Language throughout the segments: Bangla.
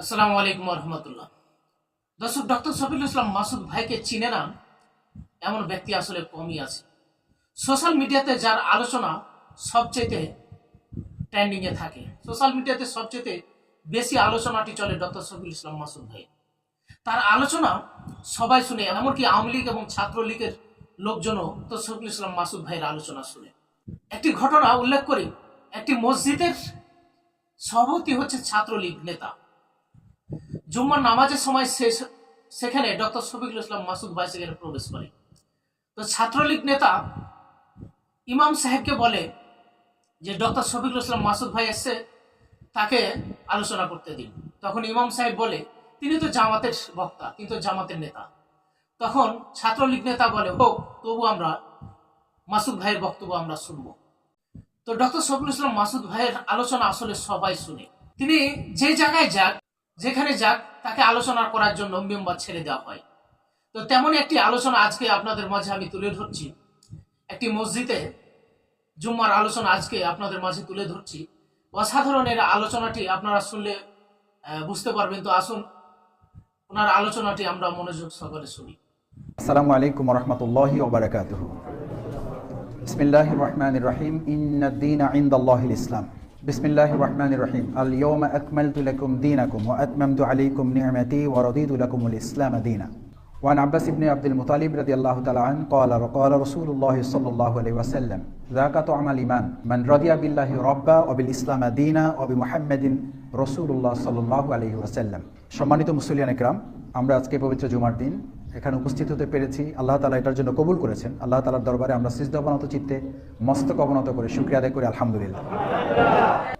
আসসালামু আলাইকুম রহমতুল্লাহ। দর্শক, ডক্টর শফিকুল ইসলাম মাসুদ ভাইকে চিনে না, এমন ব্যক্তি আসলে কমই আছে। সোশ্যাল মিডিয়াতে যার আলোচনা সবচেয়ে ট্রেন্ডিংয়ে থাকে, সোশ্যাল মিডিয়াতে সবচেয়ে বেশি আলোচনাটি চলে ডক্টর শফিকুল ইসলাম মাসুদ ভাই। তার আলোচনা সবাই শুনে, এমনকি আওয়ামী লীগ এবং ছাত্রলীগের লোকজনও তো শফিকুল ইসলাম মাসুদ ভাইয়ের আলোচনা শুনে। একটি ঘটনা উল্লেখ করি, একটি মসজিদের সভাপতি হচ্ছে ছাত্রলীগ নেতা। জুম্মার নামাজের সময় শেষ, সেখানে ডক্টর শফিকুল ইসলাম মাসুদ ভাই সেখানে প্রবেশ করে। তো ছাত্রলীগ নেতা ইমাম সাহেবকে বলে যে, ডক্টর শফিকুল ইসলাম মাসুদ ভাই এসছে তাকে আলোচনা করতে দিন। তখন ইমাম সাহেব বলে, তিনি তো জামাতের বক্তা, তিনি তো জামাতের নেতা। তখন ছাত্রলীগ নেতা বলে, হোক, তবু আমরা মাসুদ ভাইয়ের বক্তব্য আমরা শুনব। তো ডক্টর শফিকুল ইসলাম মাসুদ ভাইয়ের আলোচনা আসলে সবাই শুনে। তিনি যে জায়গায় যাক যেখানে যাক, তাকে আলোচনা করার জন্য মেম্বার ছেড়ে দেওয়া হয়। তো তেমন একটি আলোচনা আজকে আপনাদের মাঝে আমি তুলে ধরছি। একটি মসজিদে জুম্মার আলোচনা আজকে আপনাদের মাঝে তুলে ধরছি। অসাধারণের আলোচনাটি আপনারা শুনলে বুঝতে পারবেন। তো আসুন, ওনার আলোচনাটি আমরা মনোযোগ সহকারে শুনি। আসসালামু আলাইকুম রহমতুল্লাহি ওবরাকাতুহু। বিসমিল্লাহির রহমানির রহিম। ইন্নাদ-দীনা ইনদাল্লাহিল ইসলাম। বিসমিল্লাহির রহমানির রহিম আল ইয়াওমা আকমালতু লাকুম দীনাকুম ওয়া আতমামতু আলাইকুম নি'মাতি ওয়া রাদিতু লাকুমুল ইসলাম দীনা وعن عباس بن عبد المطلب رضي الله تعالى عنه قال قال رسول الله صلى الله عليه وسلم ذاك طعم الإيمان من رضي بالله ربا وبالإسلام دينا وبمحمد رسول الله صلى الله عليه وسلم সম্মানিত মুসলিয়ান একরাম আমরা আজকে পবিত্র জুমার দিন এখানে উপস্থিত হতে পেরেছি। আল্লাহ তালা এটার জন্য কবুল করেছেন। আল্লাহ তালার দরবারে আমরা সিজদাবনত চিত্তে মস্তক অবনত করে শুক্রিয়া আদায় করি, আলহামদুলিল্লাহ।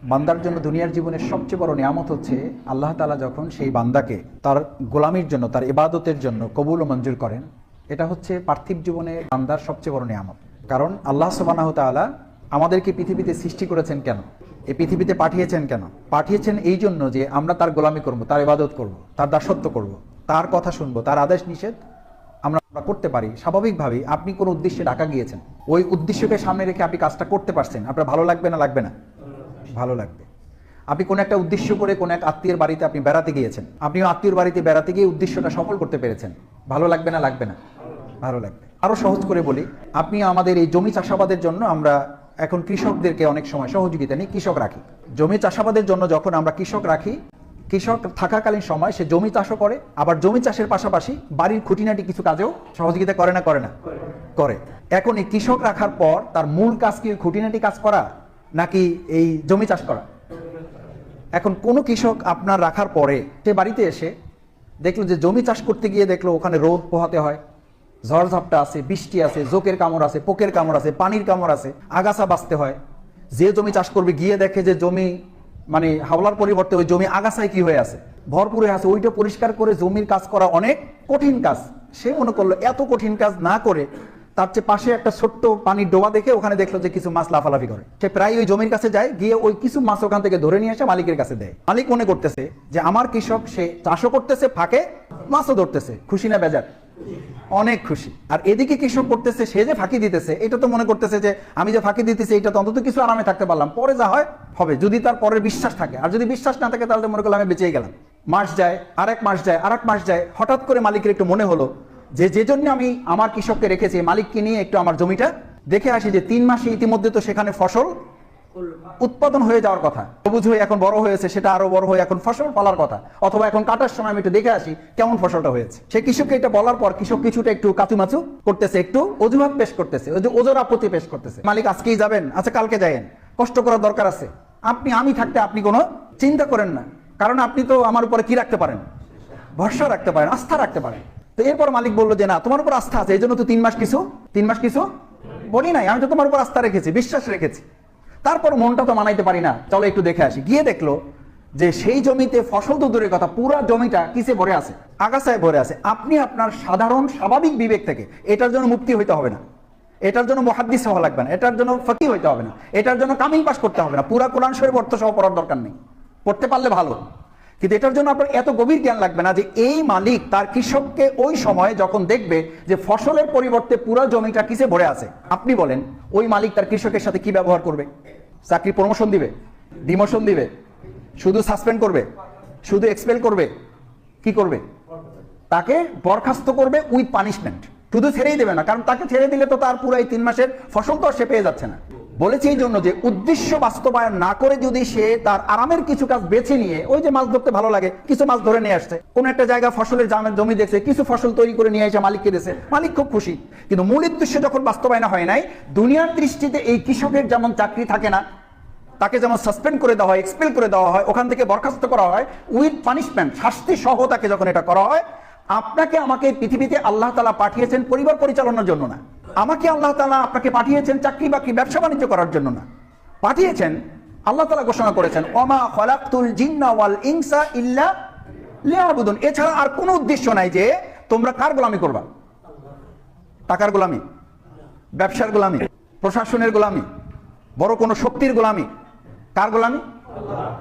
বান্দার জন্য দুনিয়ার জীবনের সবচেয়ে বড় নিয়ামত হচ্ছে, আল্লাহ তালা যখন সেই বান্দাকে তার গোলামির জন্য, তার ইবাদতের জন্য কবুল ও মঞ্জুর করেন, এটা হচ্ছে পার্থিব জীবনে বান্দার সবচেয়ে বড় নিয়ামত। কারণ আল্লাহ সুবানাহ তাআলা আমাদেরকে পৃথিবীতে সৃষ্টি করেছেন কেন? এই পৃথিবীতে পাঠিয়েছেন কেন? পাঠিয়েছেন এই জন্য যে আমরা তার গোলামি করব, তার ইবাদত করব, তার দাসত্ব করব। তার কথা শুনব, তার আদেশ নিষেধ আমরা করতে পারি। স্বাভাবিকভাবেই আপনি কোনো উদ্দেশ্যে ঢাকা গিয়েছেন, ওই উদ্দেশ্যকে সামনে রেখে আপনি কাজটা করতে পারছেন, আপনার ভালো লাগবে না লাগবে না? ভালো লাগবে। আপনি কোনো একটা উদ্দেশ্য করে কোনো এক আত্মীয়ের বাড়িতে আপনি বেড়াতে গিয়েছেন আপনি আত্মীয়র বাড়িতে বেড়াতে গিয়ে উদ্দেশ্যটা সফল করতে পেরেছেন। ভালো লাগবে না লাগবে না? ভালো লাগবে। আরও সহজ করে বলি, আপনি আমাদের এই জমি চাষাবাদের জন্য আমরা এখন কৃষকদেরকে অনেক সময় সহযোগিতা নিয়ে কৃষক রাখি। জমি চাষাবাদের জন্য যখন আমরা কৃষক রাখি কৃষক থাকাকালীন সময় সে জমি চাষও করে, আবার জমি চাষের পাশাপাশি বাড়ির খুঁটিনাটি কিছু কাজেও সহযোগিতা করে না করে না? করে। এখন এই কৃষক রাখার পর তার মূল কাজ কি খুঁটিনাটি কাজ করা, নাকি এই জমি চাষ করা? এখন কোনো কৃষক আপনার রাখার পরে সে বাড়িতে এসে দেখল যে জমি চাষ করতে গিয়ে দেখল ওখানে রোদ পোহাতে হয়, ঝড়ঝাপটা আছে, বৃষ্টি আছে, জোকের কামড় আছে, পোকের কামড় আছে, পানির কামড় আছে, আগাছা বাঁচতে হয়। যে জমি চাষ করবে গিয়ে দেখে যে জমি মানে হাওলার পরিবর্তে ওই জমি আগাছায় কি হয়ে আছে? ভরপুর হয়ে আছে। ওইটা পরিষ্কার করে জমির কাজ করা অনেক কঠিন কাজ। সে মনে করল এত কঠিন কাজ না করে তার চেয়ে পাশে একটা ছোট্ট পানির ডোবা দেখে ওখানে দেখল যে কিছু মাছ লাফালাফি করে। সে প্রায় ওই জমির কাছে যায়, গিয়ে ওই কিছু মাছ ওখান থেকে ধরে নিয়ে এসে মালিকের কাছে দেয়। মালিক মনে করতেছে যে, আমার কৃষক, সে চাষও করতেছে, ফাঁকে মাছও ধরতেছে। খুশি না বেজার? অনেক খুশি। আর এদিকে কৃষক করতেছে? সে যে ফাঁকি দিতেছে, এটা তো মনে করতেছে যে আমি যে ফাঁকি দিতেছি, এটা তো অন্তত কিছু আরামে থাকতে পারলাম। পরে যা হয়, হবে। যদি তার পরের বিশ্বাস থাকে। আর যদি বিশ্বাস না থাকে, তাহলে মনে করলাম আমি বেঁচেই গেলাম। মাস যায়, আরেক মাস যায়, আরেক মাস যায়। হঠাৎ করে মালিকের একটু মনে হলো যে যে জন্য আমি আমার কৃষককে রেখেছি, মালিককে নিয়ে একটু আমার জমিটা দেখে আসি যে, তিন মাসে ইতিমধ্যে তো সেখানে ফসল উৎপাদন হয়ে যাওয়ার কথা। সবুজ হয়ে এখন বড় হয়েছে, সেটা আরও বড় হয়ে এখন ফসল ফলার কথা। অথবা এখন কাটার সময় আমি একটু দেখে আসি কেমন ফসলটা হয়েছে। সে কৃষককে এটা বলার পর কৃষক কিছুটা একটু কাচুমাচু করতেছে, একটু অজুহাত পেশ করতেছে ওজোর আপত্তি পেশ করতেছে। মালিক, আজকেই যাবেন আচ্ছা কালকে যায়েন কষ্ট করার দরকার আছে। আপনি, আমি থাকতে আপনি কোনো চিন্তা করেন না, কারণ আপনি তো আমার উপরে কি রাখতে পারেন? ভরসা রাখতে পারেন, আস্থা রাখতে পারেন। তো এরপর মালিক বলল যে, না, তোমার উপর আস্থা আছে, এই জন্য তো তিন মাস কিছু, তিন মাস কিছু বলি নাই, আমি তো তোমার উপর আস্থা রেখেছি, বিশ্বাস রেখেছি। তারপর মনটা তো মানাইতে পারি না। চলো একটু দেখে আসি। গিয়ে দেখল যে সেই জমিতে ফসল তো দূরের কথা, পুরা জমিটা কিসে ভরে আছে? আগাছায় ভরে আছে। আপনি আপনার সাধারণ, স্বাভাবিক বিবেক থেকে এটার জন্য মুক্তি হইতে হবে না। এটার জন্য মহাদ্দিস হওয়া লাগবে না। এটার জন্য ফকি হইতে হবে না। এটার জন্য কামিং পাস করতে হবে না। পুরা কোরআন শরীফ অর্থ সহ পড়ার দরকার নেই। পড়তে পারলে ভালো। কিন্তু এটার জন্য আপনার এত গভীর জ্ঞান লাগবে না যে এই মালিক তার কৃষককে ওই সময়ে যখন দেখবে যে ফসলের পরিবর্তে পুরো জমিটা কিসে ভরে আছে, আপনি বলেন, ওই মালিক তার কৃষকের সাথে কি ব্যবহার করবে? চাকরি প্রমোশন দিবে ডিমোশন দিবে, শুধু সাসপেন্ড করবে, শুধু এক্সপেল করবে, কি করবে? তাকে বরখাস্ত করবে উইথ পানিশমেন্ট শুধু ছেড়েই দেবে না, কারণ তাকে ছেড়ে দিলে তো তার পুরো এই তিন মাসের ফসল তো সে পেয়ে যাচ্ছে না। বলেছি এই জন্য যে উদ্দেশ্য বাস্তবায়ন না করে যদি সে তার আরামের কিছু কাজ বেছে নিয়ে, ওই যে মাছ ধরতে ভালো লাগে, কিছু মাছ ধরে নিয়ে আসছে। কোন একটা জায়গা ফসলের জমি দেখছে, কিছু ফসল তৈরি করে নিয়ে এসে মালিককে দিয়েছে। মালিক খুব খুশি। কিন্তু মূল উদ্দেশ্য যখন বাস্তবায়ন হয় নাই, দুনিয়ার দৃষ্টিতে এই কৃষকের যেমন চাকরি থাকে না, তাকে যেমন সাসপেন্ড করে দেওয়া হয় এক্সপেল করে দেওয়া হয়, ওখান থেকে বরখাস্ত করা হয় উইথ পানিশমেন্ট শাস্তি সহ তাকে যখন এটা করা হয় আপনাকে আমাকে পৃথিবীতে আল্লাহ তালা পাঠিয়েছেন পরিবার পরিচালনার জন্য না। আমাকে আল্লাহ তালা আপনাকে পাঠিয়েছেন চাকরি বাকরি, ব্যবসা বাণিজ্য করার জন্য না। পাঠিয়েছেন, আল্লাহ তালা ঘোষণা করেছেন, ওমা খলাকুল জিন্না ওয়াল ইনসা ইল্লা লিয়াবুদুন। এছাড়া আর কোনো উদ্দেশ্য নাই যে তোমরা কার গোলামি করবা? টাকার গোলামি, ব্যবসার গোলামি, প্রশাসনের গোলামি, বড় কোনো শক্তির গোলামি, কার গোলামি?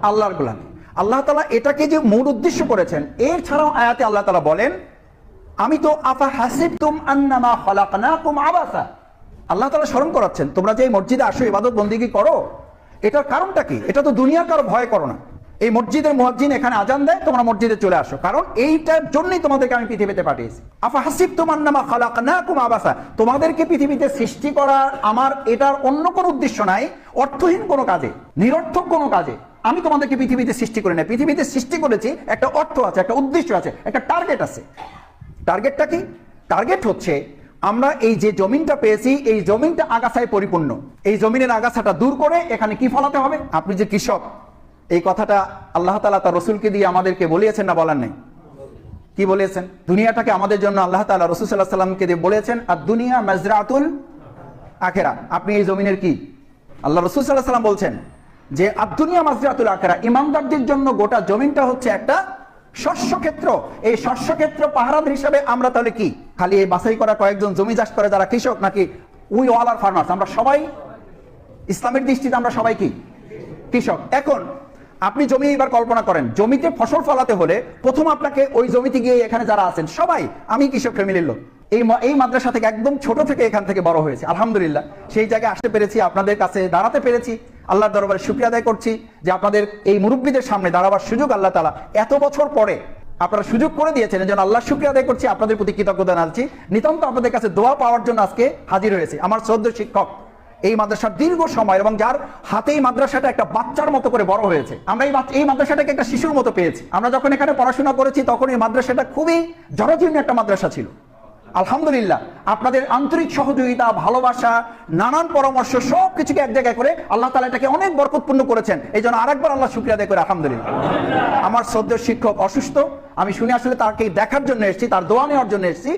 আল্লাহর গোলামি। আল্লাহ তালা এটাকে যে মূল উদ্দেশ্য করেছেন, এর ছাড়াও আয়াতে আল্লাহ তালা বলেন, আমি তো আফা হাসিব তুম আন্নামা খলাকনাকুম আবাসা। আল্লাহ তালা স্মরণ করাচ্ছেন, তোমরা যে মসজিদে আসো, ইবাদত বন্দিগি করো, এটার কারণটা কি? এটা তো দুনিয়ার কারও ভয় করো না। এই মসজিদের মুয়াজ্জিন এখানে আজান দেয়, তোমরা মসজিদে চলে আসো। কারণ এইটার জন্যই তোমাদেরকে আমি পৃথিবীতে পাঠিয়েছি। আফা হাসিব তোমার নামা খালাকানাকুম আবাসা। তোমাদেরকে পৃথিবীতে সৃষ্টি করার আমার এটার অন্য কোনো উদ্দেশ্য নাই, অর্থহীন কোনো কাজে, নিরর্থক কোনো কাজে। আমি তোমাদেরকে পৃথিবীতে সৃষ্টি করে নাই। পৃথিবীতে সৃষ্টি করেছি, একটা অর্থ আছে, একটা উদ্দেশ্য আছে, একটা টার্গেট আছে। টার্গেটটা কি? টার্গেট হচ্ছে, আমরা এই যে জমিনটা পেয়েছি, এই জমিনটা আগাছায় পরিপূর্ণ। এই জমিনের আগাছাটা দূর করে এখানে কি ফলাতে হবে? আপনি যে কৃষক, এই কথাটা আল্লাহ তালা তার রসুলকে দিয়ে আমাদেরকে বলিয়েছেন না বলার নেই? কি বলেছেন দুনিয়াটাকে আমাদের জন্য আল্লাহ তালা রসুল সাল্লাহ সাল্লামকে দিয়ে বলেছেন আর দুনিয়া মাজরাতুল আখেরা। আপনি এই জমিনের কি? আল্লাহ রসুল সাল্লাহ সাল্লাম বলছেন যে আদুনিয়া মাজরাতুল আখেরা, ইমানদারদের জন্য গোটা জমিনটা হচ্ছে একটা শস্যক্ষেত্র। এই শস্যক্ষেত্র পাহারাদার হিসাবে আমরা তাহলে কি? খালি এই বাছাই করা কয়েকজন জমি চাষ করে যারা কৃষক নাকি উই অল আর ফার্মার্স? আমরা সবাই ইসলামের দৃষ্টিতে আমরা সবাই কি? কৃষক। এখন আপনি জমি এবার কল্পনা করেন, জমিতে ফসল ফলাতে হলে প্রথম আপনাকে ওই জমিতে গিয়ে এখানে যারা আছেন, সবাই, আমি কৃষক ফ্যামিলির লোক। এই এই মাদ্রাসা থেকে একদম ছোট থেকে এখান থেকে বড় হয়েছে। আলহামদুলিল্লাহ। সেই জায়গায় আসতে পেরেছি, আপনাদের কাছে দাঁড়াতে পেরেছি। আল্লাহর দরবারে শুক্রিয়া আদায় করছি যে আপনাদের এই মুরব্বীদের সামনে দাঁড়াবার সুযোগ আল্লাহ তালা এত বছর পরে আপনারা সুযোগ করে দিয়েছেন। এজন্য আল্লাহ শুক্রিয়া আদায় করছি, আপনাদের প্রতি কৃতজ্ঞতা জানাচ্ছি। নিতান্ত আপনাদের কাছে দোয়া পাওয়ার জন্য আজকে হাজির হয়েছে। আমার শ্রদ্ধ শিক্ষক এই মাদ্রাসার দীর্ঘ সময় এবং যার হাতে এই মাদ্রাসাটা একটা বাচ্চার মতো করে বড় হয়েছে। আমরা এই এই মাদ্রাসাটাকে একটা শিশুর মতো পেয়েছি। আমরা যখন এখানে পড়াশোনা করেছি, তখন এই মাদ্রাসাটা খুবই জরাজীর্ণ একটা মাদ্রাসা ছিল। আলহামদুলিল্লাহ, আপনাদের আন্তরিক সহযোগিতা, ভালোবাসা, নানান পরামর্শ সব কিছুকে এক জায়গায় করে আল্লাহ তালা এটাকে অনেক বরকতপূর্ণ করেছেন। এই জন্য আরেকবার আল্লাহ শুক্রিয়া আদায় করে, আলহামদুলিল্লাহ। আমার শ্রদ্ধেয় শিক্ষক অসুস্থ, আমি শুনে আসলে তাকে দেখার জন্য এসেছি, তার দোয়া নেওয়ার জন্য এসেছি।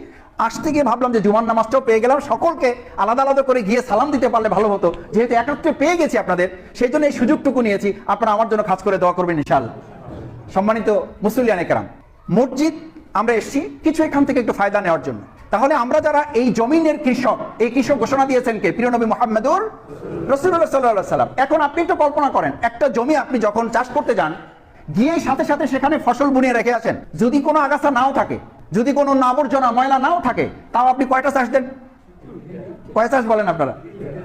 আসতে গিয়ে ভাবলাম যে জুমার নামাজটাও পেয়ে গেলাম, সকলকে আলাদা আলাদা করে গিয়ে সালাম দিতে পারলে ভালো হতো। যেহেতু একত্রে পেয়ে গেছি আপনাদের, সেই জন্য এই সুযোগটুকু নিয়েছি। আপনারা আমার জন্য খাস করে দোয়া করবেন ইনশাল সম্মানিত মুসলিয়ান একরাম মসজিদ, আমরা এসেছি কিছু এখান থেকে একটু ফায়দা নেওয়ার জন্য। তাহলে আমরা যারা এই জমিনের কৃষক, এই কৃষক ঘোষণা দিয়েছেন কে? প্রিয় নবী মোহাম্মদুর রসুল্লাহ সাল্লাহ সাল্লাম এখন আপনি একটু কল্পনা করেন, একটা জমি আপনি যখন চাষ করতে যান, গিয়ে সাথে সাথে সেখানে ফসল বুনিয়ে রেখে আছেন যদি কোনো আগাছা নাও থাকে, যদি কোনো আবর্জনা ময়লা নাও থাকে, তাও আপনি কয়টা চাষ দেন? কয় চাষ বলেন আপনারা?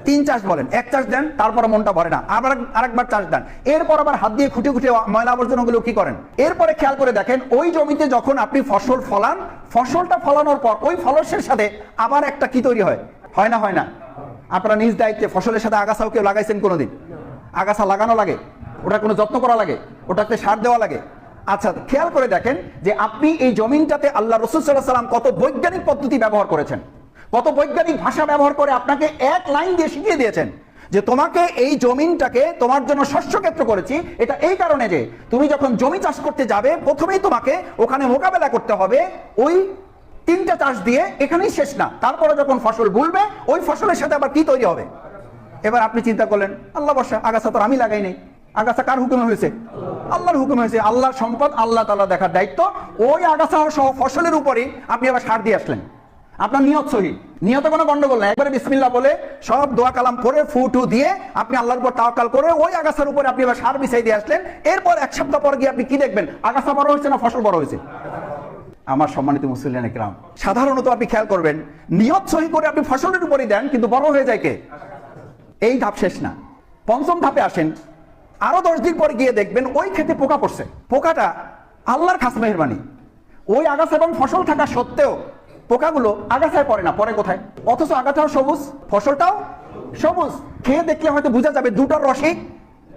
তিন চাষ বলেন। এক চাষ দেন, তারপরে মনটা ভরে না। আবার আরেকবার চাষ দেন। এরপর আবার হাত দিয়ে খুঁটে খুঁটে ময়লা আবর্জনাগুলো কি করেন? এরপরে খেয়াল করে দেখেন, ওই জমিতে যখন আপনি ফসল ফলান, ফসলটা ফলানোর পর ওই ফলসের সাথে আবার একটা কি তৈরি হয়? হয় না হয় না? আপনারা নিজ দায়িত্বে ফসলের সাথে আগাছাও কেউ লাগাইছেন কোনোদিন? আগাছা লাগানো লাগে? ওটা কোনো যত্ন করা লাগে? ওটাতে সার দেওয়া লাগে? আচ্ছা খেয়াল করে দেখেন যে আপনি এই জমিনটাতে আল্লাহ রসুল সাল্লাহ সাল্লাম কত বৈজ্ঞানিক পদ্ধতি ব্যবহার করেছেন। কত বৈজ্ঞানিক ভাষা ব্যবহার করে আপনাকে এক লাইন দিয়ে শিখিয়ে দিয়েছেন যে তোমাকে এই জমিনটাকে তোমার জন্য শস্য ক্ষেত্র করেছি। এটা এই কারণে যে তুমি যখন জমি চাষ করতে যাবে, প্রথমেই তোমাকে ওখানে মোকাবেলা করতে হবে। ওই তিনটা চাষ দিয়ে এখানেই শেষ না। তারপরে যখন ফসল ভুলবে ওই ফসলের সাথে আবার কি তৈরি হবে? এবার আপনি চিন্তা করলেন, আল্লাহ বর্ষা, আগাছা তো আমি লাগাই নেই। আগাছা কার হুকুমে হয়েছে? আল্লাহর হুকুমে হয়েছে। আল্লাহর সম্পদ আল্লাহ তালা দেখার দায়িত্ব। ওই আগাছা সহ ফসলের উপরে আপনি আবার সার দিয়ে আসলেন। আপনার নিয়ত সহি। নিয়ত কোনো গন্ডগোল নাই। একবারে বিসমিল্লা বলে সব দোয়া কালাম করে ফু টু দিয়ে আপনি আল্লাহর উপর তাওয়াক্কাল করে ওই আগাছার উপরে আপনি এবার সার বিছাই দিয়ে আসলেন। এরপর এক সপ্তাহ পর গিয়ে আপনি কি দেখবেন? আগাছা বড় হয়েছে না ফসল বড় হয়েছে? আমার সম্মানিত মুসলিয়ান একরাম সাধারণত আপনি খেয়াল করবেন, নিয়ত সহি করে আপনি ফসলের উপরেই দেন, কিন্তু বড় হয়ে যায় কে? এই ধাপ শেষ না। পঞ্চম ধাপে আসেন। আরও দশ দিন পরে গিয়ে দেখবেন ওই ক্ষেতে পোকা পড়ছে। পোকাটা আল্লাহর খাস মেহরবানি। ওই আগাছা এবং ফসল থাকা সত্ত্বেও পোকাগুলো আগাছায় পড়ে না পরে কোথায়? অথচ আগাছাও সবুজ, ফসলটাও সবুজ। খেয়ে দেখলে হয়তো বোঝা যাবে দুটোর রসই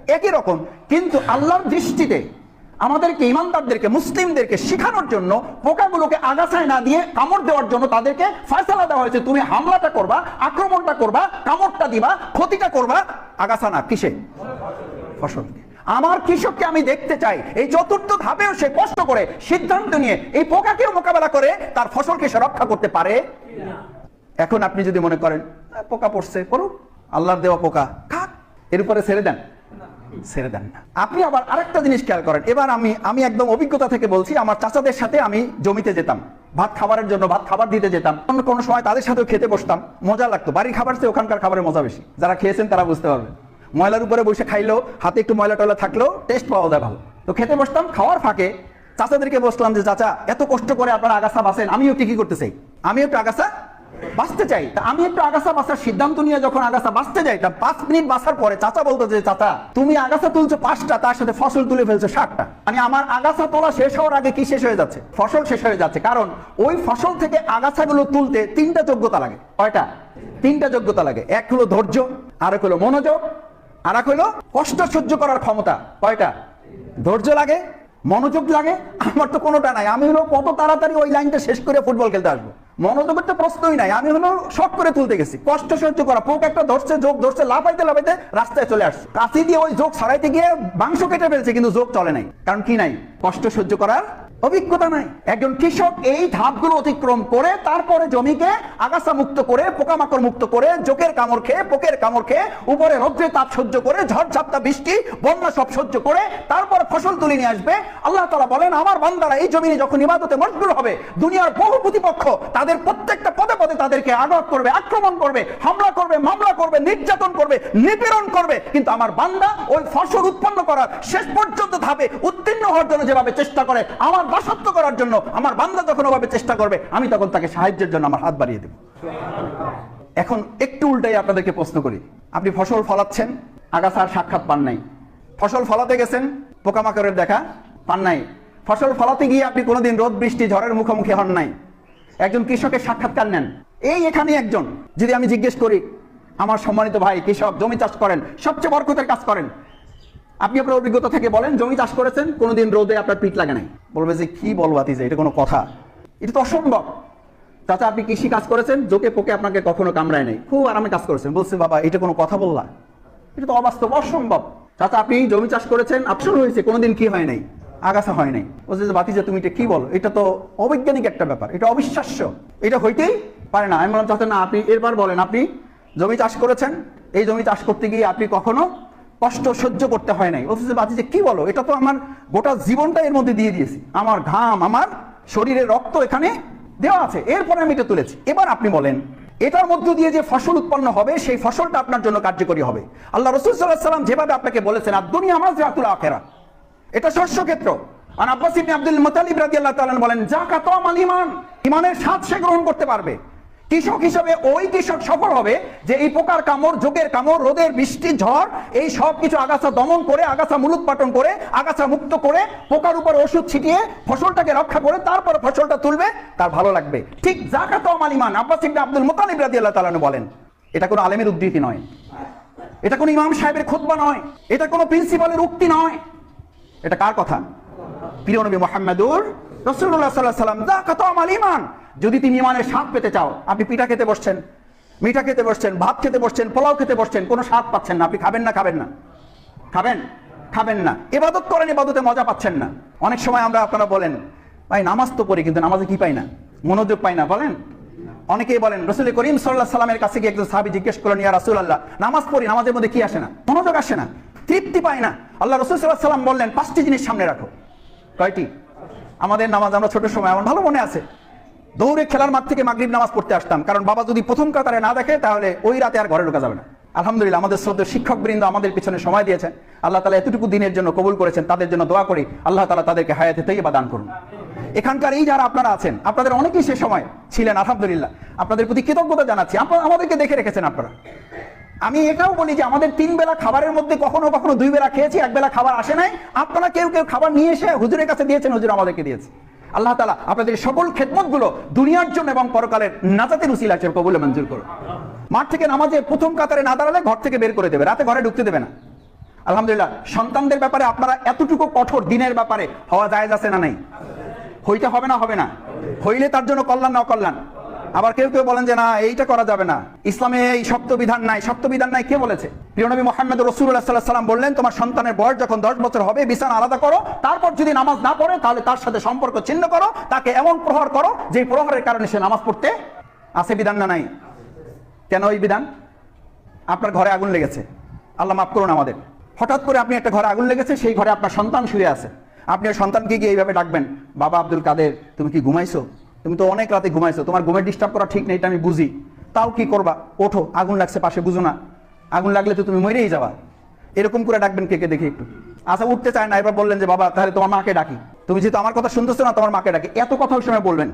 একই রকম। কিন্তু আল্লাহর দৃষ্টিতে আমাদেরকে, ইমানদারদেরকে, মুসলিমদেরকে শেখানোর জন্য পোকাগুলোকে আগাছায় না দিয়ে কামড় দেওয়ার জন্য তাদেরকে ফয়সালা দেওয়া হয়েছে। তুমি হামলাটা করবা, আক্রমণটা করবা, কামড়টা দিবা, ক্ষতিটা করবা। আগাছা না, কিসে? ফসলকে। আমার কৃষককে আমি দেখতে চাই। এই চতুর্থ ধাপেও সে কষ্ট করে সিদ্ধান্ত নিয়ে এই পোকাকেও মোকাবেলা করে তার ফসলকে সে রক্ষা করতে পারে? এখন আপনি যদি মনে করেন পোকা পড়ছে করুক আল্লাহর দেওয়া পোকা, খাক, এর উপরে ছেড়ে দেন। ছেড়ে দেন না। আপনি আবার আরেকটা জিনিস খেয়াল করেন, এবার আমি আমি একদম অভিজ্ঞতা থেকে বলছি, আমার চাচাদের সাথে আমি জমিতে যেতাম, ভাত খাবারের জন্য ভাত খাবার দিতে যেতাম। অন্য কোনো সময় তাদের সাথেও খেতে বসতাম, মজা লাগতো, বাড়ির খাবার চেয়ে ওখানকার খাবারের মজা বেশি। যারা খেয়েছেন তারা বুঝতে পারবে ময়লার উপরে বসে খাইলেও হাতে একটু ময়লা টয়লা থাকলেও টেস্ট পাওয়া যায় ভালো। তো খেতে বসতাম, খাওয়ার ফাঁকে চাচাদেরকে বসলাম যে, চাচা, এত কষ্ট করে আপনারা আগাছা বাসেন আমিও কি কি করতে চাই? আমি একটু আগাছা বাঁচতে চাই। তা আমি একটু আগাছা বাঁচার সিদ্ধান্ত নিয়ে যখন আগাছা বাঁচতে যাই তা পাঁচ মিনিট বাঁচার পরে চাচা বলতো যে, চাচা, তুমি আগাছা তুলছো পাঁচটা, তার সাথে ফসল তুলে ফেলছো ষাটটা মানে আমার আগাছা তোলা শেষ হওয়ার আগে কি শেষ হয়ে যাচ্ছে? ফসল শেষ হয়ে যাচ্ছে। কারণ ওই ফসল থেকে আগাছাগুলো তুলতে তিনটা যোগ্যতা লাগে। কয়টা? তিনটা যোগ্যতা লাগে। এক হলো ধৈর্য আর এক হলো মনোযোগ আর এক হলো কষ্ট সহ্য করার ক্ষমতা। কয়টা? ধৈর্য লাগে? মনোযোগ লাগে? আমার তো কোনোটা নাই। আমি হলো কত তাড়াতাড়ি ওই লাইনটা শেষ করে ফুটবল খেলতে আসব। মনোযোগের তো প্রশ্নই নাই। আমি হলো শখ করে তুলতে গেছি। কষ্ট সহ্য করা। পোক একটা ধরছে যোগ ধরছে, লাফাইতে লাফাইতে রাস্তায় চলে আসছে। কাশি দিয়ে ওই যোগ ছাড়াইতে গিয়ে মাংস কেটে ফেলছে, কিন্তু যোগ চলে নাই। কারণ কি নাই? কষ্ট সহ্য করার অভিজ্ঞতা নাই। একজন কৃষক এই ধাপগুলো অতিক্রম করে তারপরে জমিকে আগাছা মুক্ত করে, পোকামাকড় মুক্ত করে, জোকের কামড় খেয়ে, পোকের কামড় খেয়ে উপরে রৌদ্রে তাপ সহ্য করে ঝড় ঝাপটা বৃষ্টি, বন্যা সব সহ্য করে তারপর ফসল তুলে নিয়ে আসবে। আল্লাহ তালা বলেন, আমার বান্দারা এই জমিনে যখন ইবাদতে মশগুল হবে, দুনিয়ার বহু প্রতিপক্ষ তাদের প্রত্যেকটা পদে পদে তাদেরকে আঘাত করবে, আক্রমণ করবে, হামলা করবে, মামলা করবে, নির্যাতন করবে, নিপীড়ন করবে। কিন্তু আমার বান্দা ওই ফসল উৎপন্ন করার শেষ পর্যন্ত ধাপে উত্তীর্ণ হওয়ার জন্য যেভাবে চেষ্টা করে, আমার দাসত্ব করার জন্য আমার বান্দা যখন ওভাবে চেষ্টা করবে, আমি তখন তাকে সাহায্যের জন্য আমার হাত বাড়িয়ে দেব। এখন একটু উল্টাই আপনাদেরকে প্রশ্ন করি। আপনি ফসল ফলাচ্ছেন? আগাছার সাক্ষাৎ পান নাই। ফসল ফলাতে গেছেন? পোকামাকড়ের দেখা পান নাই। ফসল ফলাতে গিয়ে আপনি কোনোদিন রোদ, বৃষ্টি, ঝড়ের মুখোমুখি হন নাই। একজন কৃষকের সাক্ষাৎকার নেন। এই এখানে একজন। যদি আমি জিজ্ঞেস করি, আমার সম্মানিত ভাই, কৃষক, জমি চাষ করেন, সবচেয়ে বরকতের কাজ করেন। আপনি আপনার অভিজ্ঞতা থেকে বলেন জমি চাষ করেছেন কোনোদিন রোদে আপনার পিঠ লাগে নাই। বলবে যে কি বলব যে এটা কোনো কথা। এটা তো অসম্ভব। চাচা আপনি কৃষি কাজ করেছেন জোকে পোকে আপনাকে কখনো কামড়ায় নাই। খুব আরামে কাজ করেছেন। বলছে বাবা এটা কোনো কথা বললা? এটা তো অবাস্তব অসম্ভব। চাচা আপনি জমি চাষ করেছেন আপসর হয়েছে কোনোদিন কি হয় নাই? আগাছা হয় নাই। বলছে যে বাতিজা তুমি এটা কি বলো? এটা তো অবৈজ্ঞানিক একটা ব্যাপার এটা অবিশ্বাস্য। এটা হইতেই পারে না। আমি বললাম চাচা না আপনি এরবার বলেন আপনি জমি চাষ করেছেন এই জমি চাষ করতে গিয়ে আপনি কখনো কষ্ট সহ্য করতে হয় নাই। বলছে যে কি বলো? এটা তো আমার গোটা জীবনটা এর মধ্যে দিয়ে দিয়েছি। আমার ঘাম, আমার শরীরের রক্ত এখানে দেওয়া আছে। এরপরে আমি এটা তুলেছি। এবার আপনি বলেন, এটার মধ্য দিয়ে যে ফসল উৎপন্ন হবে, সেই ফসলটা আপনার জন্য কার্যকরী হবে। আল্লাহ রসুল সাল্লাহ সাল্লাম যেভাবে আপনাকে বলেছেন আর দুনিয়া আমার জাতুল আখেরা এটা শস্য ক্ষেত্র। আর আব্বাস ইবনে আব্দুল মুতালিব তাআলা বলেন জাকাত আমাল ঈমান। ঈমানের স্বাদ সে গ্রহণ করতে পারবে। কৃষক হিসেবে ওই কৃষক সফল হবে যে এই পোকার কামড় যোগের কামড়, রোদের বৃষ্টি, ঝড়, এই সব কিছু আগাছা দমন করে, আগাছা মূলোৎপাটন করে, আগাছা মুক্ত করে, পোকার উপর ওষুধ ছিটিয়ে ফসলটাকে রক্ষা করে, তারপর ফসলটা তুলবে, তার ভালো লাগবে। ঠিক জাকাত আমাল ঈমান, আব্বাস আব্দুল মুতালিব রাদিয়াল্লাহু তাআলা বলেন, এটা কোনো আলেমের উদ্ধৃতি নয়। এটা কোনো ইমাম সাহেবের খুতবা নয়। এটা কোনো প্রিন্সিপালের উক্তি নয়। এটা কার কথা? প্রিয় নবী মোহাম্মদুর রসুল্লাহ সাল্লাহ সাল্লাম যা কত আমার ইমান যদি তুমি ইমানের স্বাদ পেতে চাও, আপনি পিঠা খেতে বসছেন, মিঠা খেতে বসছেন, ভাত খেতে বসছেন, পোলাও খেতে বসছেন, কোনো স্বাদ পাচ্ছেন না, আপনি খাবেন না খাবেন না। খাবেন? খাবেন না। এবাদত করেন, এবাদতে মজা পাচ্ছেন না। অনেক সময় আমরা আপনারা বলেন, ভাই, নামাজ তো পড়ি, কিন্তু নামাজে কি পাই না? মনোযোগ পাই না। বলেন? অনেকেই বলেন রসুল করিম সাল্লাহ সাল্লামের কাছে গিয়ে একজন সাহাবি জিজ্ঞেস করলেন, ইয়া রাসুল আল্লাহ নামাজ পড়ি, নামাজের মধ্যে কি আসে না? মনোযোগ আসে না। তৃপ্তি পায় না। আল্লাহ রসুল সাল্লাহ সাল্লাম বললেন, পাঁচটি জিনিস সামনে রাখো। কয়টি? আমাদের নামাজ আমরা ছোট সময় আমার ভালো মনে আছে? দৌড়ে খেলার মাঠ থেকে মাগরিব নামাজ পড়তে আসতাম। কারণ বাবা যদি প্রথম কাতারে না দেখে, তাহলে ওই রাতে আর ঘরে ঢোকা যাবে না। আলহামদুলিল্লাহ, আমাদের শ্রদ্ধ শিক্ষক বৃন্দ আমাদের পিছনে সময় দিয়েছেন। আল্লাহ তালা এতটুকু দিনের জন্য কবুল করেছেন, তাদের জন্য দোয়া করি। আল্লাহ তালা তাদেরকে হায়াতে তৈবা দান করুন। এখানকার এই যারা আপনারা আছেন, আপনাদের অনেকেই সে সময় ছিলেন, আলহামদুলিল্লাহ। আপনাদের প্রতি কৃতজ্ঞতা জানাচ্ছি। আমাদেরকে দেখে রেখেছেন আপনারা। আমি এটাও বলি যে আমাদের তিন বেলা খাবারের মধ্যে কখনো কখনো দুই বেলা খেয়েছি, এক বেলা খাবার আসে নাই। আপনারা কেউ কেউ খাবার নিয়ে এসে হুজুরের কাছে দিয়েছেন, হুজুর আমাদেরকে দিয়েছে। আল্লাহ তালা আপনাদের সকল খেদমতগুলো দুনিয়ার জন্য এবং পরকালের নাজাতের উসিলা আছে কবুলে মঞ্জুর করুন। মাঠ থেকে নামাজে প্রথম কাতারে না দাঁড়ালে ঘর থেকে বের করে দেবে, রাতে ঘরে ঢুকতে দেবে না। আলহামদুলিল্লাহ, সন্তানদের ব্যাপারে আপনারা এতটুকু কঠোর দিনের ব্যাপারে হওয়া যায় আছে না নাই? হইতে হবে না হবে না। হইলে তার জন্য কল্যাণ না অকল্যাণ। আবার কেউ কেউ বলেন যে না, এইটা করা যাবে না। ইসলামে এই শক্ত বিধান নাই। শক্ত বিধান নাই কে বলেছে? প্রিয়নবী মোহাম্মদ রসুল্লাহ সাল্লাহ সাল্লাম বললেন, তোমার সন্তানের বয়স যখন দশ বছর হবে, বিছানা আলাদা করো, তারপর যদি নামাজ না পড়ে, তাহলে তার সাথে সম্পর্ক ছিন্ন করো, তাকে এমন প্রহার করো যে প্রহারের কারণে সে নামাজ পড়তে আছে বিধান না নাই। কেন ওই বিধান? আপনার ঘরে আগুন লেগেছে। আল্লাহ মাফ করুন আমাদের। হঠাৎ করে আপনি একটা ঘরে আগুন লেগেছে, সেই ঘরে আপনার সন্তান শুয়ে আছে। আপনি সন্তানকে গিয়ে এইভাবে ডাকবেন, বাবা আব্দুল কাদের, তুমি কি ঘুমাইছো? তুমি তো অনেক রাতে ঘুমাইছো, তোমার ঘুমের ডিস্টার্ব করা ঠিক নেই, এটা আমি বুঝি। তাও কি করবা? ওঠো, আগুন লাগছে, পাশে বুঝো না। আগুন লাগলে তো তুমি মরেই যাবা। এরকম করে ডাকবেন কে কে দেখি একটু। আচ্ছা উঠতে চায় না, এবার বললেন যে, বাবা, তাহলে তোমার মাকে ডাকি। তুমি যেহেতু আমার কথা শুনতেছো না, তোমার মাকে ডাকি। এত কথা ওই সময় বলবেন।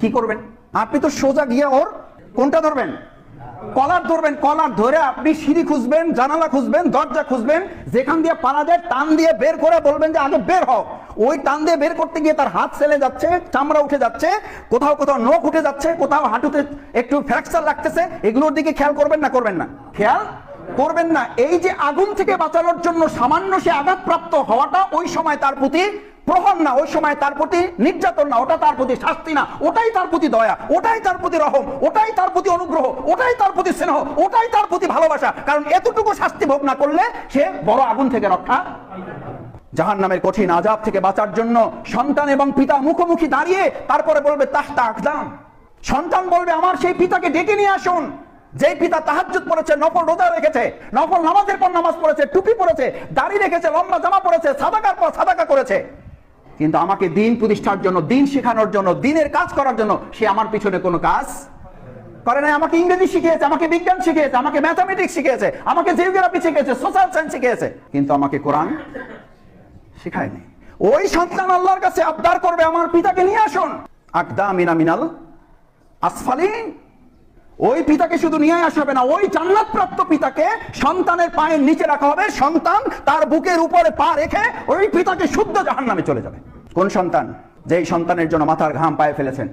কি করবেন? আপনি তো সোজা গিয়া ওর কোনটা ধরবেন। কলার ধরবেন, কলার ধরে আপনি সিঁড়ি খুঁজবেন, জানালা খুঁজবেন, দরজা খুঁজবেন, যেখান দিয়ে পালা যায়, টান দিয়ে বের করে বলবেন যে, আগে বের হও। ওই টান দিয়ে বের করতে গিয়ে তার হাত সেলে যাচ্ছে, চামড়া উঠে যাচ্ছে, কোথাও কোথাও নখ উঠে যাচ্ছে, কোথাও হাঁটুতে একটু ফ্র্যাকচার লাগতেছে, এগুলোর দিকে খেয়াল করবেন না করবেন না। খেয়াল করবেন না। এই যে আগুন থেকে বাঁচানোর জন্য সামান্য সে আঘাতপ্রাপ্ত হওয়াটা ওই সময় তার প্রতি প্রহর না, ওই সময় তার প্রতি নির্যাতন না, ওটা তার প্রতি শাস্তি না, ওটাই তার প্রতি দয়া, ওটাই তার প্রতি রহম, ওটাই তার প্রতি অনুগ্রহ, ওটাই তার প্রতি স্নেহ, ওটাই তার প্রতি ভালোবাসা, কারণ এতটুকু শাস্তি ভোগ না করলে সে বড় আগুন থেকে রক্ষা জাহান নামের কঠিন আজাব থেকে বাঁচার জন্য সন্তান এবং পিতা মুখোমুখি দাঁড়িয়ে তারপরে বলবে, তাহতা আকদাম। সন্তান বলবে, আমার সেই পিতাকে ডেকে নিয়ে আসুন। যেই পিতা তাহাজ্জুদ পড়েছে, নফল রোজা রেখেছে, নফল নামাজের পর নামাজ পড়েছে, টুপি পড়েছে, দাড়ি রেখেছে, লম্বা জামা পড়েছে, সাদাকার পর সাদাকা করেছে। কিন্তু আমাকে দিন প্রতিষ্ঠার জন্য, দিন শেখানোর জন্য, দিনের কাজ করার জন্য সে আমার পিছনে কোনো কাজ করে নাই। আমাকে ইংরেজি শিখিয়েছে, আমাকে বিজ্ঞান শিখিয়েছে, আমাকে ম্যাথামেটিক্স শিখিয়েছে, আমাকে জিওগ্রাফি শিখিয়েছে সোশ্যাল সায়েন্স শিখিয়েছে, কিন্তু আমাকে কোরআন শেখায়নি। ওই সন্তান আল্লাহর কাছে আবদার করবে, আমার পিতাকে নিয়ে আসুন। আকদা মিনা মিনাল আসফালিন। ওই পিতাকে শুধু নিয়ে আসা হবে না, ওই জান্নাত প্রাপ্ত পিতাকে সন্তানের পায়ের নিচে রাখা হবে। সন্তান তার বুকের উপরে পা রেখে ওই পিতাকে শুদ্ধ জাহান নামে চলে যাবে। কোন সন্তান? যেই সন্তানের জন্য মাথার ঘাম পায়ে ফেলেছেন।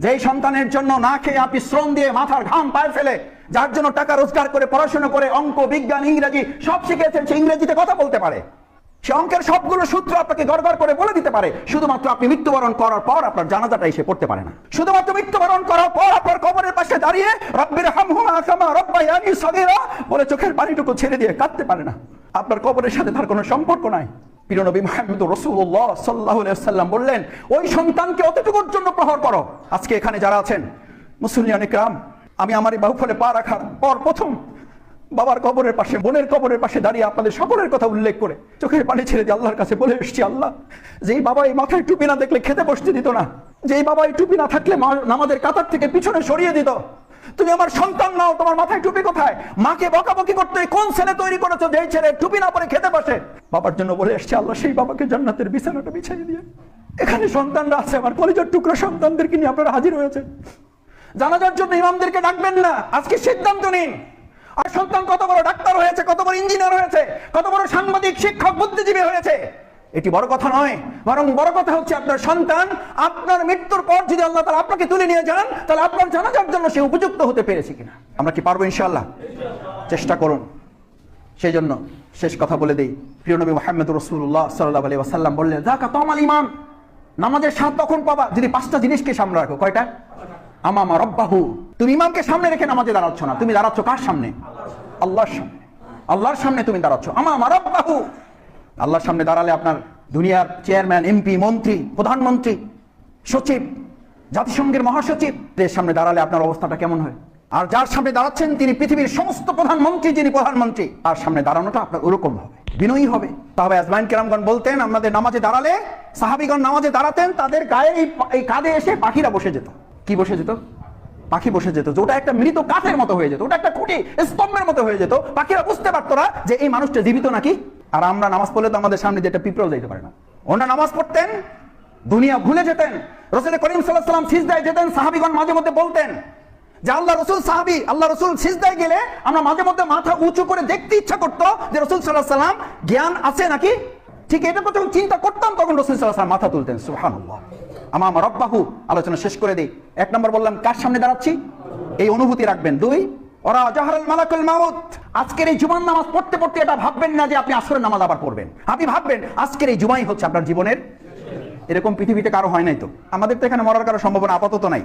যেই সন্তানের জন্য না খেয়ে আপনি শ্রম দিয়ে মাথার ঘাম পায়ে ফেলে, যার জন্য টাকা রোজগার করে, পড়াশোনা করে, অঙ্ক, বিজ্ঞান, ইংরেজি সব শিখেছেন, সে ইংরেজিতে কথা বলতে পারে। সে অঙ্কের সবগুলো সূত্র আপনাকে গড়গড় করে বলে দিতে পারে। শুধুমাত্র আপনি মৃত্যুবরণ করার পর আপনার জানাজাটা এসে পড়তে পারে না। শুধুমাত্র মৃত্যুবরণ করার পর আপনার কবরের পাশে দাঁড়িয়ে রব্বির বলে চোখের পানিটুকু ছেড়ে দিয়ে কাঁদতে পারে না। আপনার কবরের সাথে তার কোনো সম্পর্ক নাই। প্রিয় নবী মোহাম্মদ রসুল্লাহ সাল্লাহ সাল্লাম বললেন, ওই সন্তানকে অতটুকুর জন্য প্রহর করো। আজকে এখানে যারা আছেন মুসলিয়ান ইকরাম, আমি আমার এই বাহুফলে পা রাখার পর প্রথম বাবার কবরের পাশে, বোনের কবরের পাশে দাঁড়িয়ে আপনাদের সকলের কথা উল্লেখ করে চোখের পানি ছেড়ে দিয়ে আল্লাহর কাছে বলে এসছি, আল্লাহ, যেই বাবা এই মাথায় টুপি না দেখলে খেতে বসতে দিত না। যেই বাবা এই টুপি না থাকলে নামাজের কাতার থেকে পিছনে সরিয়ে দিত। তুমি আমার সন্তান নাও, তোমার মাথায় টুপি কোথায়? মাকে বকাবকি করতে কোন ছেলে তৈরি করেছ? যেই ছেলে টুপি না পরে খেতে বসে। বাবার জন্য বলে এসছে, আল্লাহ সেই বাবাকে জান্নাতের বিছানাটা বিছাই দিয়ে। এখানে সন্তানরা আছে, আমার কলেজের টুকরো সন্তানদেরকে নিয়ে আপনারা হাজির হয়েছে জানাজার জন্য ইমামদেরকে ডাকবেন না। আজকে সিদ্ধান্ত নিন। আর সন্তান কত বড় ডাক্তার হয়েছে, কত বড় ইঞ্জিনিয়ার হয়েছে, কত বড় সাংবাদিক, শিক্ষক, বুদ্ধিজীবী হয়েছে। এটি বড় কথা নয়, বরং বড় কথা হচ্ছে আপনার সন্তান, আপনার মৃত্যুর পর যদি আল্লাহ তাআলা আপনাকে তুলে নিয়ে যান, তাহলে আপনার জানাজার জন্য সে উপযুক্ত হতে পেরেছে কিনা? আমরা কি পারব ইনশাল্লাহ চেষ্টা করুন। সেই জন্য শেষ কথা বলে দেই। প্রিয় নবী মোহাম্মদ রসুল্লাহ সাল্লাহ আলী ওয়াসাল্লাম বললেন, যাকা তমাল ইমাম নামাজের স্বাদ তখন পাবা? যদি পাঁচটা জিনিসকে সামনে রাখো, কয়টা? আমামা রব্বাহু। তুমি ইমামকে সামনে রেখে নামাজে দাঁড়াচ্ছ না। তুমি দাঁড়াচ্ছ কার সামনে? আল্লাহর সামনে। আল্লাহর সামনে তুমি দাঁড়াচ্ছ। আমামা রব্বাহু। আল্লাহর সামনে দাঁড়ালে আপনার দুনিয়ার চেয়ারম্যান, এমপি, মন্ত্রী, প্রধানমন্ত্রী, সচিব, জাতিসংঘের মহাসচিব এর সামনে দাঁড়ালে আপনার অবস্থাটা কেমন হয়? আর যার সামনে দাঁড়াচ্ছেন তিনি পৃথিবীর সমস্ত প্রধানমন্ত্রী যিনি প্রধানমন্ত্রী, তার সামনে দাঁড়ানোটা আপনার ওরকম হবে, বিনয়ী হবে। তবে আজমাইন কেরামগণ বলতেন, আমাদের নামাজে দাঁড়ালে, সাহাবিগণ নামাজে দাঁড়াতেন, তাদের গায়ে এই কাঁধে এসে পাখিরা বসে যেত। কি বসে যেত? পাখি বসে যেত, যে ওটা একটা মৃত কাঠের মতো হয়ে যেত, ওটা একটা খুঁটি স্তম্ভের মতো হয়ে যেত। পাখিরা বুঝতে পারতো না যে এই মানুষটা জীবিত নাকি আর আমরা নামাজ পড়লে তো আমাদের সামনে যেটা পিঁপড়েও যাইতে পারে না। ওনারা নামাজ পড়তেন, দুনিয়া ভুলে যেতেন। রসুল করিম সাল্লাহ সাল্লাম সিজদায় যেতেন, সাহাবিগণ মাঝে মধ্যে বলতেন, যে আল্লাহ রসুল সাহাবি, আল্লাহ রসুল সিজদায় গেলে আমরা মাঝে মধ্যে মাথা উঁচু করে দেখতে ইচ্ছা করতো যে রসুল সাল্লাহ সাল্লাম জ্ঞান আছে নাকি? ঠিক এটা কথা যখন চিন্তা করতাম, তখন রসুল সাল্লাহ সাল্লাম মাথা তুলতেন সুহান আমার আমার রব্বাহু, আলোচনা শেষ করে দিই। এক নম্বর বললাম, কার সামনে দাঁড়াচ্ছি? এই অনুভূতি রাখবেন। দুই ওরা জাহারুল মালাকুল মাউত। আজকের এই জুমার নামাজ পড়তে পড়তে এটা ভাববেন না যে আপনি আসরের নামাজ আবার পড়বেন। আপনি ভাববেন, আজকের এই জুমাই হচ্ছে আপনার জীবনের। এরকম পৃথিবীতে কারও হয় নাই তো। আমাদের তো এখানে মরার কারও সম্ভাবনা আপাতত নাই।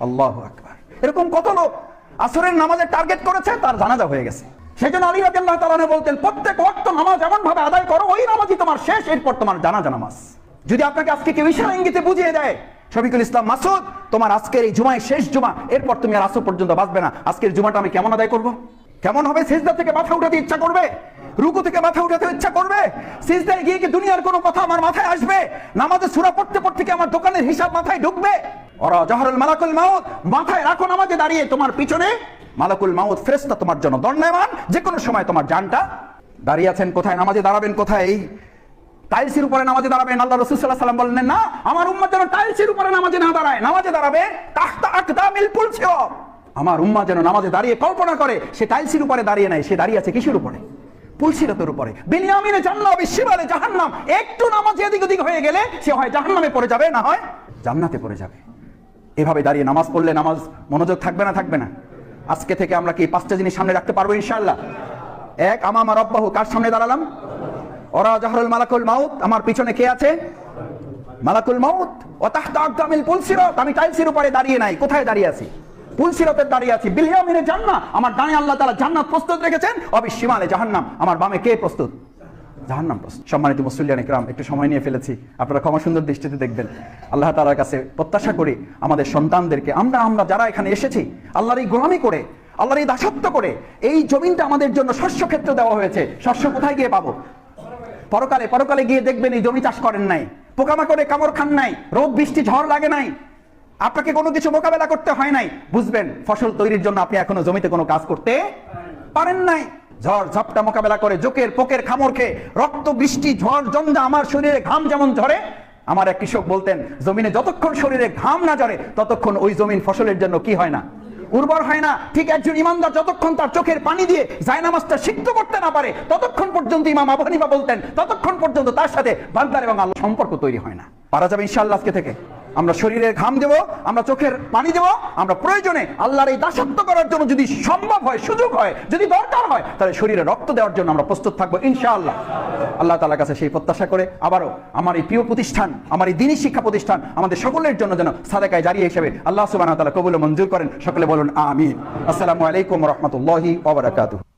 আল্লাহ আকবার। এরকম কত লোক আসরের নামাজের টার্গেট করেছে, তার জানাজা হয়ে গেছে। সেই জন্য আলী রাদিয়াল্লাহু তাআলা বলতেন, প্রত্যেক ওয়াক্ত নামাজ এমন ভাবে আদায় করো, ওই নামাজই তোমার শেষ, এরপর তোমার জানাজা নামাজ। যদি আপনাকে আজকে কেউ ইশারা ইঙ্গিতে বুঝিয়ে দেয় শফিকুল ইসলাম, মাসুদ, তোমার আজকের এই জুমায় শেষ জুমা। এরপর তুমি আর আসর পর্যন্ত বাঁচবে না। আজকের জুমাটা আমি কেমন আদায় করব? কেমন হবে? সেজদা থেকে মাথা উঠাতে ইচ্ছা করবে? রুকু থেকে মাথা উঠাতে ইচ্ছা করবে? সিজদায় গিয়ে কি দুনিয়ার কোনো কথা আমার মাথায় আসবে? নামাজে সূরা পড়তে পড়তে কি আমার দোকানের হিসাব মাথায় ঢুকবে? ওরা জহরুল মালাকুল মাউত, মাথায় রাখো নামাজে দাঁড়িয়ে তোমার পিছনে। মালাকুল মাউত ফেরেশতা তোমার জন্য দণ্ডায়মান যে কোনো সময় তোমার জানটা। দাঁড়িয়ে আছেন কোথায়? নামাজে দাঁড়াবেন কোথায়? এই টাইলসের উপরে নামাজে দাঁড়াবেন আল্লাহ রসুল সাল্লাহ সাল্লাম বললেন, না, আমার উম্মত যেন টাইলসের উপরে নামাজে না দাঁড়ায়। নামাজে দাঁড়াবে তাহতা আকদামিল পুলছিও আমার উম্মা যেন নামাজে দাঁড়িয়ে কল্পনা করে, সে টাইলসের উপরে দাঁড়িয়ে নাই, সে দাঁড়িয়ে আছে কিসের উপরে? পুলসিরতের উপরে। বিনিয়ামিনে জান্নাবি শিবালে জাহান্নাম। একটু নামাজ এদিক ওদিক হয়ে গেলে সে হয় জাহান্নামে পড়ে যাবে, না হয় জান্নাতে পড়ে যাবে। এভাবে দাঁড়িয়ে নামাজ পড়লে নামাজ মনোযোগ থাকবে না থাকবে না? আজকে থেকে আমরা কি পাঁচটা জিনিস সামনে রাখতে পারব ইনশাআল্লাহ? এক, আমা আমার রব্বাহু, কার সামনে দাঁড়ালাম? ওরা মালাকুল মাউত, আমার পিছনে কে আছে? মালাকুল মাউত ও আমি উপরে দাঁড়িয়ে নাই, কোথায় দাঁড়িয়ে আছি? দাঁড়িয়ে আছি বিলিয়ামিনে আমার আল্লাহ জান্নাত প্রস্তুত রেখেছেন জাহান্নাম, আমার বামে কে প্রস্তুত? জাহান্নাম সম্মানিত মুসল্লিয়ান একটু সময় নিয়ে ফেলেছি, আপনারা ক্ষমা সুন্দর দৃষ্টিতে দেখবেন। আল্লাহ তাআলার কাছে প্রত্যাশা করি, আমাদের সন্তানদেরকে, আমরা আমরা যারা এখানে এসেছি, আল্লাহর এই গোলামি করে, আল্লাহর এই দাসত্ব করে, এই জমিনটা আমাদের জন্য শস্য ক্ষেত্র দেওয়া হয়েছে, শস্য কোথায় গিয়ে পাবো? পরকালে পরকালে গিয়ে দেখবেন এই জমি চাষ করেন নাই। পোকামাকড়ে কামড় খান নাই, রোদ, বৃষ্টি, ঝড় লাগে নাই। আপনাকে কোনো কিছু মোকাবেলা করতে হয় নাই। বুঝবেন, ফসল তৈরির জন্য আপনি এখনও জমিতে কোনো কাজ করতে পারেন নাই। ঝড়, ঝপটা মোকাবেলা করে জোকের, পোকের খামড় খেয়ে রক্ত, বৃষ্টি, ঝড়, জঞ্জা আমার শরীরে ঘাম যেমন ঝরে, আমার এক কৃষক বলতেন, জমিনে যতক্ষণ শরীরে ঘাম না ঝরে, ততক্ষণ ওই জমিন ফসলের জন্য কি হয় না? উর্বর হয় না। ঠিক একজন ইমানদার যতক্ষণ তার চোখের পানি দিয়ে জায়নামাজটা সিদ্ধ করতে না পারে, ততক্ষণ পর্যন্ত ইমাম আবহানিমা বলতেন, ততক্ষণ পর্যন্ত তার সাথে বান্দার এবং আল্লাহ সম্পর্ক তৈরি হয় না। পারা যাবে ইনশাআল্লাহ আজকে থেকে। আমরা শরীরের ঘাম দেব, আমরা চোখের পানি দেব, আমরা প্রয়োজনে আল্লাহর এই দাসত্ব করার জন্য যদি সম্ভব হয়, সুযোগ হয়, যদি দরকার হয়, তাহলে শরীরে রক্ত দেওয়ার জন্য আমরা প্রস্তুত থাকব, ইনশাআল্লাহ। আল্লাহ তালার কাছে সেই প্রত্যাশা করে, আবারও আমার এই প্রিয় প্রতিষ্ঠান, আমার এই দিনী শিক্ষা প্রতিষ্ঠান আমাদের সকলের জন্য যেন সাদাকায় জারি হিসেবে আল্লাহ সুবাহ তালা কবুল মঞ্জুর করেন। সকলে বলুন, আমিন। আসসালামু আলাইকুম রহমতুল্লাহি ওবরাকাতুহ